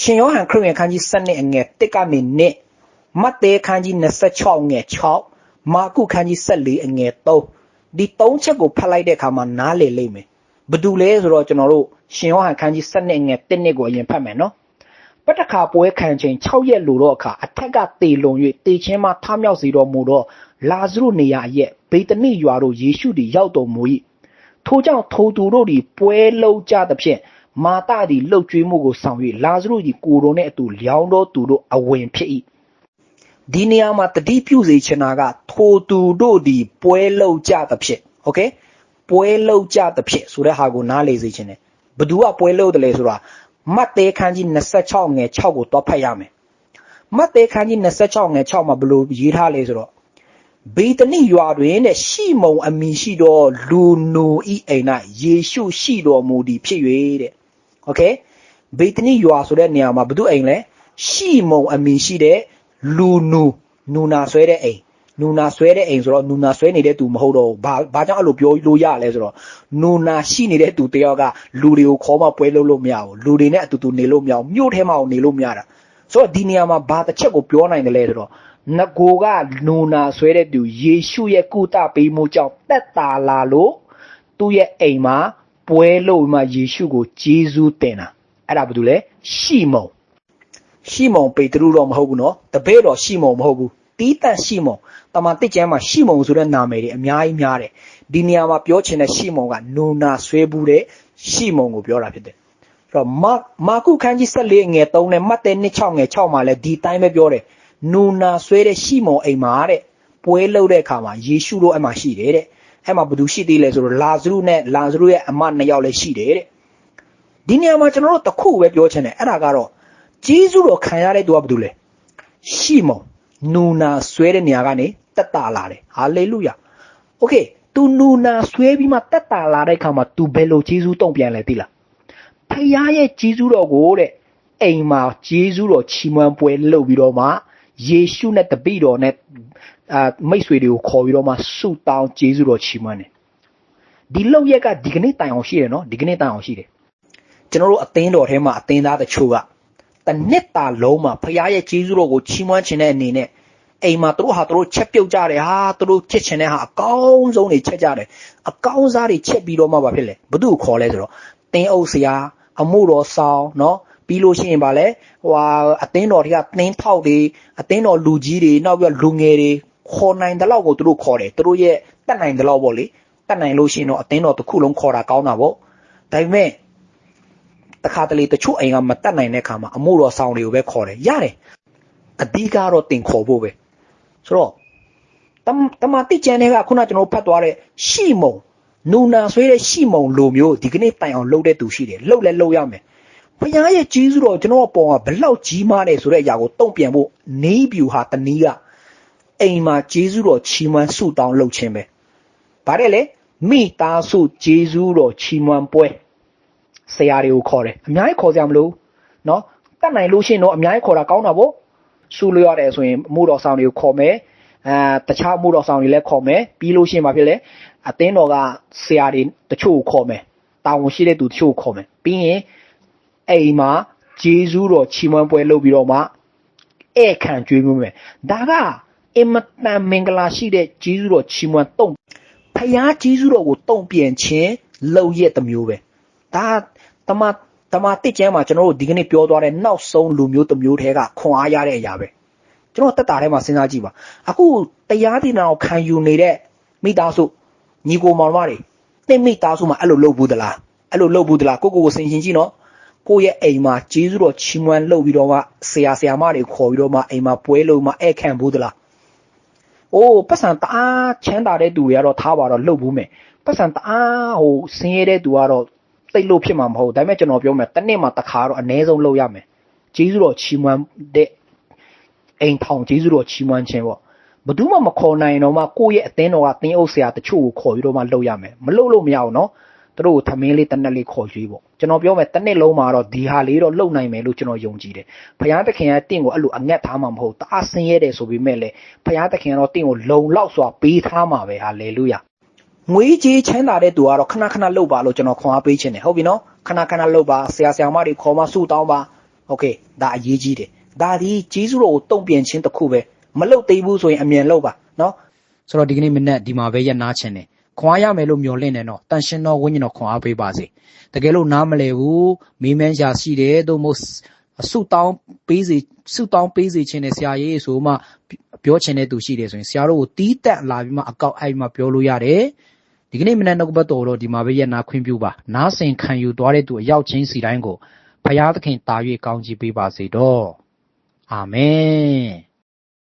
ရှင်ယောဟန်ခရစ်ယာန်ခန်းကြီး7အငယ်1ကနေနှစ်မတ်သဲခန်းကြီး26ငယ်6မာကုခန်းကြီး14အငယ်3ဒီ3ချက်ကိုဖတ်လိုက်တဲ့အခါမှာနားလည်လိမ့်မယ်ဘာတူလဲဆိုတော့ကျွန်တော်တို့ရှင်ယောဟန်ခန်းကြီး7ငယ်1နှစ်ကိုအရင်ဖတ်မယ်နော်ပတ္တခါပွဲခံချိန်6ရက်လိုတော့အခါအထက်ကတေလွန်၍တေချင်းမှထမြောက်စေတော်မူတော့လာဇရုနေရာအရက်ဗေတနိရွာတို့ယေရှုသည်ရောက်တော်မူ၏ထိုကြောင့်ထိုသူတို့သည်ပွဲလုံးကြသဖြင့် မာတသည်လှုပ်ကြွေးမှုကိုဆောင်၍လာဇရုသည်ကိုယ်တော်နှင့်အတူလျောင်းသောသူတို့အဝင်ဖြစ်၏ဒီနေရာမှာတတိပြုစေချင်တာကထိုသူတို့သည်ပွဲလုံးကြသဖြင့်โอเคပွဲလုံးကြသဖြင့်ဆိုတဲ့ဟာကိုနားလေစေချင်တယ်ဘသူကပွဲလုံးတယ်လဲဆိုတာမတ်သေးခန်းကြီး26ငယ်6ကိုတော့ဖတ်ရမယ်မတ်သေးခန်းကြီး26ငယ်6မှာဘယ်လိုရေးထားလဲဆိုတော့ဘေတနိရွာတွင်တဲ့ရှီမုံအမည်ရှိသောလူနိုဤအိမ်၌ယေရှုရှိတော်မူသည်ဖြစ်၍တဲ့ โอเคဘေတနိရွာဆိုတဲ့နေရာမှာဘု து အိမ်လဲရှီမုံအမည်ရှိတဲ့လူနူနူနာဆွဲတဲ့အိမ်နူနာဆွဲတဲ့အိမ်ဆိုတော့နူနာဆွဲနေတဲ့သူမဟုတ်တော့ဘာဘာကြောင့်အဲ့လိုပြောလို့ရလဲဆိုတော့နူနာရှိနေတဲ့သူတယောက်ကလူတွေကိုခေါ်မှပွဲလုပ်လို့မရဘူးလူတွေနဲ့အတူတူနေလို့မရဘူးမြို့ထဲမှာနေလို့မရတာဆိုတော့ဒီနေရာမှာဘာတစ်ချက်ကိုပြောနိုင်တယ်လဲဆိုတော့ငကိုကနူနာဆွဲတဲ့သူယေရှုရဲ့ကုသပေးမှုကြောင့်တက်တာလာလို့သူ့ရဲ့အိမ်မှာ ပွဲလို့မှယေရှုကိုဂျေဇူးတင်တာအဲ့ဒါဘာလို့လဲရှီမုံရှီမုံပေတရုတော့မဟုတ်ဘူးနော်တပည့်တော်ရှီမုံမဟုတ်ဘူးတီးတန့်ရှီမုံတမန်တစ်ကျမ်းမှာရှီမုံဆိုတဲ့နာမည်တွေအများကြီးများတယ်ဒီနေရာမှာပြောချင်တဲ့ရှီမုံကနူနာဆွဲဘူးတဲ့ရှီမုံကိုပြောတာဖြစ်တယ်အဲ့တော့မာမာကုခန်းကြီး14ငယ်3နဲ့မတ်တဲ26ငယ်6မှာလည်းဒီတိုင်းပဲပြောတယ်နူနာဆွဲတဲ့ရှီမုံအိမ်မှာတဲ့ပွဲလုပ်တဲ့အခါမှာယေရှုတို့အဲ့မှာရှိတယ်တဲ့ အဲ့မှာဘသူရှိသေးလဲဆိုတော့လာဇရုနဲ့လာဇရုရဲ့အမနှစ်ယောက်လည်းရှိတယ်တဲ့ဒီနေရာမှာကျွန်တော်တို့တခုပဲပြောချင်တယ်အဲ့ဒါကတော့ဂျေဇုတော်ခံရတဲ့သူကဘာလို့လဲရှီမုန်နူနာဆွဲတဲ့နေရာကနေတက်တာလာတယ်ဟာလေလုယာโอเค तू နူနာဆွဲပြီးမှတက်တာလာတဲ့ခါမှာ तू ဘယ်လိုဂျေဇုတုံ့ပြန်လဲသိလားဖခင်ရဲ့ဂျေဇုတော်ကိုတဲ့အိမ်မှာဂျေဇုတော်ချီးမွမ်းပွဲလုပ်ပြီးတော့မှယေရှုနဲ့တပိတော်နဲ့ အာမိတ်ဆွေတွေကိုခေါ်ပြီးတော့မှဆုတောင်းဂျေဇုတော်ချီးမွမ်းတယ်ဒီလောက်ရက်ကဒီကနေ့တိုင်အောင်ရှိတယ်နော်ဒီကနေ့တိုင်အောင်ရှိတယ်ကျွန်တော်တို့အသင်းတော်ထဲမှာအသင်းသားတချို့ကတနှစ်တာလုံးမှာဖခင်ရဲ့ဂျေဇုတော်ကိုချီးမွမ်းခြင်းတဲ့အနေနဲ့အိမ်မှာသူတို့ဟာသူတို့ချက်ပြုတ်ကြတယ်ဟာသူတို့ချက်ချင်တဲ့ဟာအကောင်းဆုံးတွေချက်ကြတယ်အကောင်းစားတွေချက်ပြီးတော့မှဘာဖြစ်လဲဘသူ့ကိုခေါ်လဲဆိုတော့တင်းအုပ်ဆရာအမှုတော်ဆောင်နော်ပြီးလို့ရှိရင်ဗာလဲဟိုဟာအသင်းတော်တွေကသင်းထောက်တွေအသင်းတော်လူကြီးတွေနောက်ပြီးလူငယ်တွေ ခေါ်နိုင်တဲ့လောက်ကိုသူတို့ခေါ်တယ်သူတို့ရဲ့တက်နိုင်တဲ့လောက်ပေါ့လေတက်နိုင်လို့ရှိရင်တော့အသင်းတော်တစ်ခုလုံးခေါ်တာကောင်းတာပေါ့ဒါပေမဲ့တခါတလေတချို့အိမ်ကမတက်နိုင်တဲ့ခါမှာအမှုတော်ဆောင်တွေကိုပဲခေါ်တယ်ရတယ်အဓိကတော့တင်ခေါ်ဖို့ပဲဆိုတော့တမတမတိကျန်တဲ့ကခုနကျွန်တော်ဖတ်သွားတဲ့ရှီမုံနူနာဆွေးတဲ့ရှီမုံလိုမျိုးဒီကနေ့တိုင်အောင်လှုပ်တဲ့သူရှိတယ်လှုပ်လဲလှုပ်ရမယ်ဘုရားရဲ့ကြီးစုတော်ကျွန်တော်အပေါ်ကဘလောက်ကြီးမားတယ်ဆိုတဲ့အရာကိုတုံ့ပြန်ဖို့နေဗျူဟာတနည်းက အိမ်မှာဂျေဇုတော်ချီးမွမ်းဆုတောင်းလုပ်ခြင်းပဲ။ဗါတဲ့လေမိသားစုဂျေဇုတော်ချီးမွမ်းပွဲဆရာတွေကိုခေါ်တယ်။အများကြီးခေါ်ကြမလို့နော်။တတ်နိုင်လို့ရှိရင်တော့အများကြီးခေါ်တာကောင်းတာပေါ့။ဆုလို့ရတယ်ဆိုရင်အမှုတော်ဆောင်တွေကိုခေါ်မယ်။အဲတခြားအမှုတော်ဆောင်တွေလည်းခေါ်မယ်။ပြီးလို့ရှိရင်ဘာဖြစ်လဲ။အသင်းတော်ကဆရာတွေတချို့ကိုခေါ်မယ်။တာဝန်ရှိတဲ့သူတချို့ကိုခေါ်မယ်။ပြီးရင်အိမ်မှာဂျေဇုတော်ချီးမွမ်းပွဲလုပ်ပြီးတော့မှဧခံကျွေးမှုမယ်ဒါက အင်မတန်မင်္ဂလာရှိတဲ့ဂျေဇုတော်ချီးမွမ်းတုံဖယားဂျေဇုတော်ကိုတုံပြန်ခြင်းလုံရက်တစ်မျိုးပဲဒါတမတမတစ်ကျမ်းမှာကျွန်တော်တို့ဒီကနေ့ပြောသွားတဲ့နောက်ဆုံးလူမျိုးတစ်မျိုးထဲကခွန်အားရတဲ့အရာပဲကျွန်တော်တက်တာထဲမှာစဉ်းစားကြည့်ပါအခုတရားဒီနာကိုခံယူနေတဲ့မိသားစုညီကိုမောင်မတွေသင်မိသားစုမှာအဲ့လိုလုပ်ဘူးသလားအဲ့လိုလုပ်ဘူးသလားကိုကိုကိုဆင်ရှင်ကြည့်နော်ကိုယ့်ရဲ့အိမ်မှာဂျေဇုတော်ချီးမွမ်းလုပ်ပြီးတော့မှဆရာဆရာမတွေခေါ်ပြီးတော့မှအိမ်မှာပွဲလုပ်မှဧည့်ခံဘူးသလား။ အိုးပတ်စံတအားချမ်းသာတဲ့သူတွေကတော့ထားပါတော့လှုပ်ဘူးမယ်။ပတ်စံတအားဟိုဆင်းရဲတဲ့သူကတော့သိလို့ဖြစ်မှာမဟုတ်။ဒါပေမဲ့ကျွန်တော်ပြောမယ်တနေ့မှာတစ်ခါတော့အနည်းဆုံးလုပ်ရမယ်။ဂျေဇုတော်ချီးမွမ်းတဲ့အိမ်ထောင်ဂျေဇုတော်ချီးမွမ်းခြင်းပေါ့။ဘယ်သူမှမခေါ်နိုင်တော့မှကိုယ့်ရဲ့အသင်းတော်ကတင်းအုပ်ဆရာတချို့ကိုခေါ်ပြီးတော့မှလုပ်ရမယ်။မလုပ်လို့မရဘူးနော်။ သူတို့ကိုသမင်းလေးတစ်နက်လေးခေါ်ရွေးပေါ့ကျွန်တော်ပြောမယ်တစ်နှစ်လုံးမှာတော့ဒီဟာလေးတော့လုံနိုင်မယ်လို့ကျွန်တော်ယုံကြည်တယ်ဘုရားသခင်ကတင့်ကိုအဲ့လိုအငတ်ထားမှာမဟုတ်တအားဆင်းရဲတယ်ဆိုပေမဲ့လေဘုရားသခင်ကတော့တင့်ကိုလုံလောက်စွာပေးထားမှာပဲဟာလေလုယာငွေကြီးချမ်းသာတဲ့သူကတော့ခဏခဏလှုပ်ပါလို့ကျွန်တော်ခွန်အားပေးခြင်းတယ်ဟုတ်ပြီနော်ခဏခဏလှုပ်ပါဆရာဆရာမတွေခေါ်မှဆူတောင်းပါ โอเคဒါအရေးကြီးတယ်ဒါဒီဂျေဇုတော်ကိုတုံ့ပြန်ခြင်းတစ်ခုပဲမလုတ်သေးဘူးဆိုရင်အမြန်လုတ်ပါနော်ဆိုတော့ဒီကနေ့မနေ့ဒီမှာပဲရက်နာချင်တယ် ခွန်အားရမယ်လို့မျှော်လင့်နေတော့တန်ရှင်တော်ဝိညာဉ်တော်ခွန်အားပေးပါစေတကယ်လို့နားမလဲဘူးမေးမန်းရှာရှိတယ်သို့မဟုတ်ဆုတောင်းပေးစေဆုတောင်းပေးစေခြင်းနဲ့ဆရာကြီးဆိုမှပြောချင်တဲ့သူရှိတယ်ဆိုရင်ဆရာတို့ကိုတီးတက်လာပြီးမှအကောက်အဲ့မှပြောလို့ရတယ်ဒီကနေ့မနေ့နှုတ်ဘတ်တော်တော့ဒီမှာပဲရက်နာခွင့်ပြုပါနားဆင်ခံယူသွားတဲ့သူအရောက်ချင်းစီတိုင်းကိုဖရာသခင်တာ၍ကောင်းချီးပေးပါစေတော့အာမင်